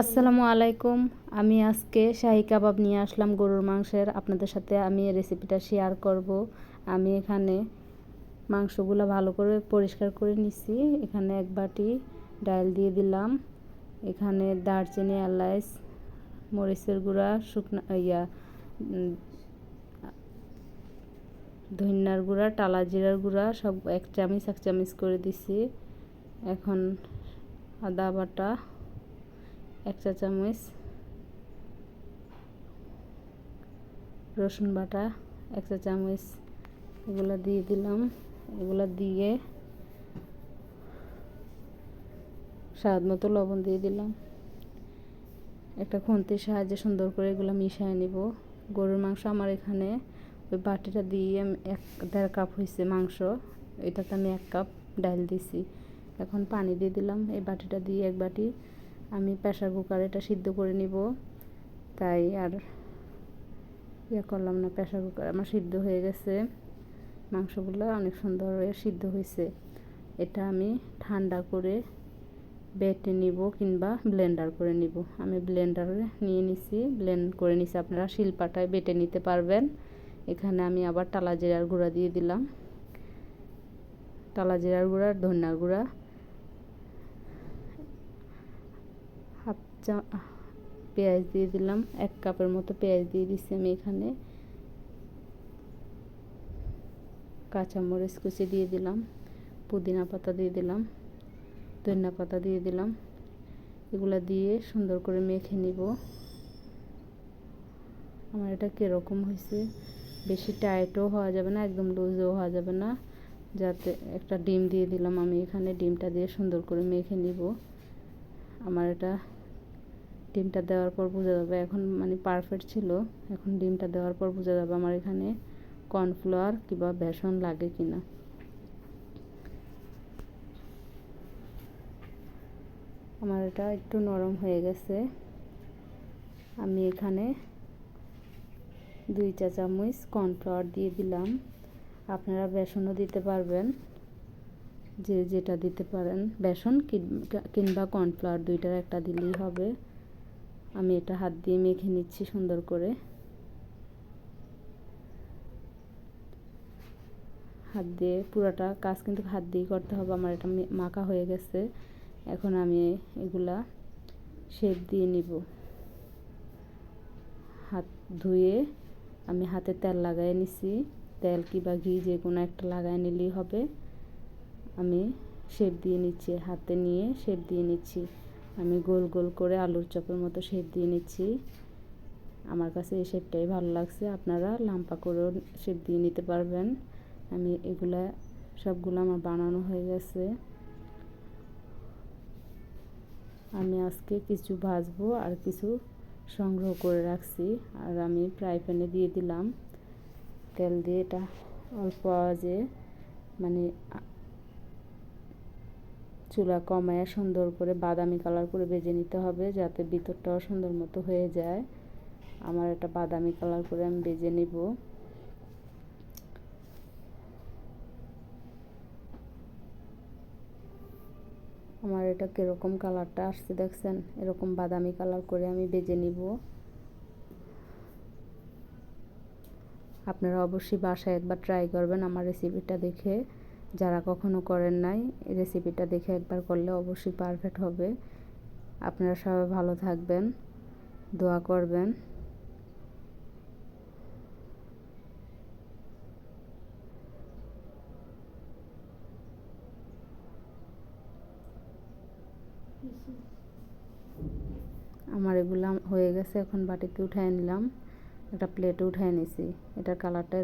আসসালামু আলাইকুম। আমি আজকে শাহি কাবাব নিয়ে আসলাম গরুর মাংসের। আপনাদের সাথে আমি এই রেসিপিটা শেয়ার করব। আমি এখানে মাংসগুলো ভালো করে পরিষ্কার করে নিছি। এখানে এক বাটি ডাল দিয়ে দিলাম। এখানে দারচিনি এলাচ মরিচের গুঁড়া, শুকনা, ইয়া ধনিয়ার গুঁড়া, টালা জিরার গুঁড়া, সব এক চামচ এক চামচ করে দিছি। এখন আদা বাটা এক চা চামচ রসুন বাটা এক চা চামচ এগুলো দিয়ে দিলাম। এগুলো দিয়ে স্বাদ মতো লবণ দিয়ে দিলাম। একটা খুন্তির সাহায্যে সুন্দর করে এগুলো মিশিয়ে নিব। গরুর মাংস আমার এখানে ওই বাটিটা দিয়ে এক দেড় কাপ হয়েছে মাংস। এটাতে আমি এক কাপ ডাল দিছি। এখন পানি দিয়ে দিলাম। এই বাটিটা দিয়ে এক বাটি আমি প্রেশার কুকারে এটা সিদ্ধ করে নিব। তাই আর ইয়ে করলাম না প্রেশার কুকার আমার সিদ্ধ হয়ে গেছে। মাংসগুলো অনেক সুন্দর হয়ে সিদ্ধ হয়েছে এটা আমি ঠান্ডা করে বেটে নিব কিংবা ব্লেন্ডার করে নিব। আমি ব্লেন্ডারে নিয়ে নিছি ব্লেন্ড করে নিছি। আপনারা শিলপাটায় বেটে নিতে পারবেন। এখানে আমি আবার টালা জিরার গুঁড়া দিয়ে দিলাম। টালা জিরার গুঁড়া ধনিয়ার গুঁড়া হাফ চা, পেঁয়াজ দিয়ে দিলাম, এক কাপের মতো পেঁয়াজ দিয়ে দিচ্ছি আমি এখানে। কাঁচামরিচ কুচি দিয়ে দিলাম, পুদিনা পাতা দিয়ে দিলাম, ধনিয়া পাতা দিয়ে দিলাম। এগুলা দিয়ে সুন্দর করে মেখে নিব। আমার এটা কীরকম হয়েছে, বেশি টাইটও হওয়া যাবে না, একদম লুজও হওয়া যাবে না। যাতে একটা ডিম দিয়ে দিলাম আমি এখানে, ডিমটা দিয়ে সুন্দর করে মেখে নিব। আমার এটা ডিমটা দেওয়ার পর বোঝা যাবে, এখন মানে পারফেক্ট ছিল। এখন ডিমটা দেওয়ার পর বোঝা যাবে আমার এখানে কর্নফ্লাওয়ার কিংবা বেসন লাগে কি না আমার এটা একটু নরম হয়ে গেছে। আমি এখানে দুই চা চামচ কর্নফ্লাওয়ার দিয়ে দিলাম। আপনারা বেসনও দিতে পারবেন। যে যেটা দিতে পারেন। বেসন কিংবা কর্নফ্লাওয়ার দুইটার একটা দিলেই হবে। আমি এটা হাত দিয়ে মেখে নিচ্ছি সুন্দর করে। হাত দিয়ে পুরোটা কাজ কিন্তু হাত দিয়েই করতে হবে, আমার এটা মাখা হয়ে গেছে। এখন আমি এগুলা শেপ দিয়ে নিব। হাত ধুয়ে আমি হাতে তেল লাগাই নিছি। তেল কিংবা ঘি যে কোনো একটা লাগাই নিলেই হবে। আমি শেপ দিয়ে নিচ্ছি, হাতে নিয়ে শেপ দিয়ে নিচ্ছি। আমি গোল গোল করে আলুর চপের মতো শেপ দিয়ে নিচ্ছি। আমার কাছে এই শেপটাই ভালো লাগছে। আপনারা লাম্পা করেও শেপ দিয়ে নিতে পারবেন। আমি এগুলা সবগুলো আমার বানানো হয়ে গেছে। আমি আজকে কিছু ভাজবো আর কিছু সংগ্রহ করে রাখছি। আর আমি ফ্রাই প্যানে দিয়ে দিলাম। তেল দিয়ে এটা অল্প আওয়াজে মানে চুলা কমায় সুন্দর করে বাদামি কালার করে ভেজে নিতে হবে যাতে ভিতরটাও সুন্দর মতো হয়ে যায়। আমার এটা বাদামি কালার করে আমি ভেজে নিব। আমার এটা কীরকম কালারটা আসছে দেখছেন? এরকম বাদামি কালার করে আমি বেজে নিব। আপনারা অবশ্যই বাসায় একবার ট্রাই করবেন আমার রেসিপিটা দেখে। যারা কখনো করেন নাই রেসিপিটা দেখে একবার করলে অবশ্যই পারফেক্ট হবে। আপনারা সবাই ভালো থাকবেন, দোয়া করবেন। আমার এগুলো হয়ে গেছে, এখন বাটিতে উঠাই নিলাম। একটা প্লেটে উঠাই নিছি। এটার কালারটা